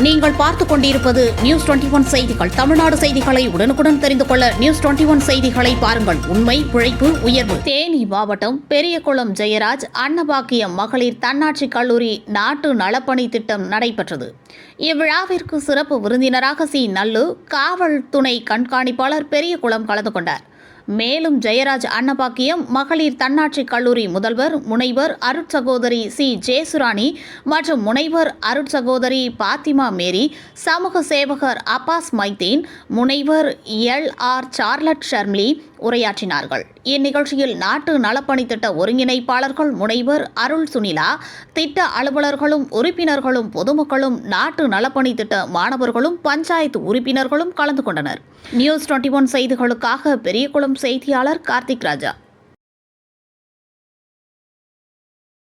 நீங்கள் பார்த்துக் கொண்டிருப்பது நியூஸ் டுவெண்டி ஒன் செய்திகள். தமிழ்நாடு செய்திகளை உடனுக்குடன் தெரிந்து கொள்ள நியூஸ் டுவெண்டி ஒன் செய்திகளை பாருங்கள். உண்மை உழைப்பு உயர்வு. தேனி மாவட்டம் பெரியகுளம் ஜெயராஜ் அன்னபாக்கியம் மகளிர் தன்னாட்சி கல்லூரி நாட்டு நலப்பணி திட்டம் நடைபெற்றது. இவ்விழாவிற்கு சிறப்பு விருந்தினராக சி. நல்லு காவல் துணை கண்காணிப்பாளர் பெரியகுளம் கலந்து கொண்டார். மேலும் ஜெயராஜ் அன்னபாக்கியம் மகளிர் தன்னாட்சி கல்லூரி முதல்வர் முனைவர் அருட்சகோதரி சி. ஜேசுராணி மற்றும் முனைவர் அருட்சகோதரி பாத்திமா மேரி சமூக சேவகர் அப்பாஸ் மைத்தீன் முனைவர் எல். ஆர். சார்லட் ஷர்ம்லி உரையாற்றினார்கள். இந்நிகழ்ச்சியில் நாட்டு நலப்பணி திட்ட ஒருங்கிணைப்பாளர்கள் முனைவர் அருள் சுனிலா திட்ட அலுவலர்களும் உறுப்பினர்களும் பொதுமக்களும் நாட்டு நலப்பணி திட்ட மாணவர்களும் பஞ்சாயத்து உறுப்பினர்களும் கலந்து கொண்டனர். நியூஸ் டுவெண்டி ஒன் செய்திகளுக்காக பெரியகுளம் செய்தியாளர் கார்த்திக் ராஜா.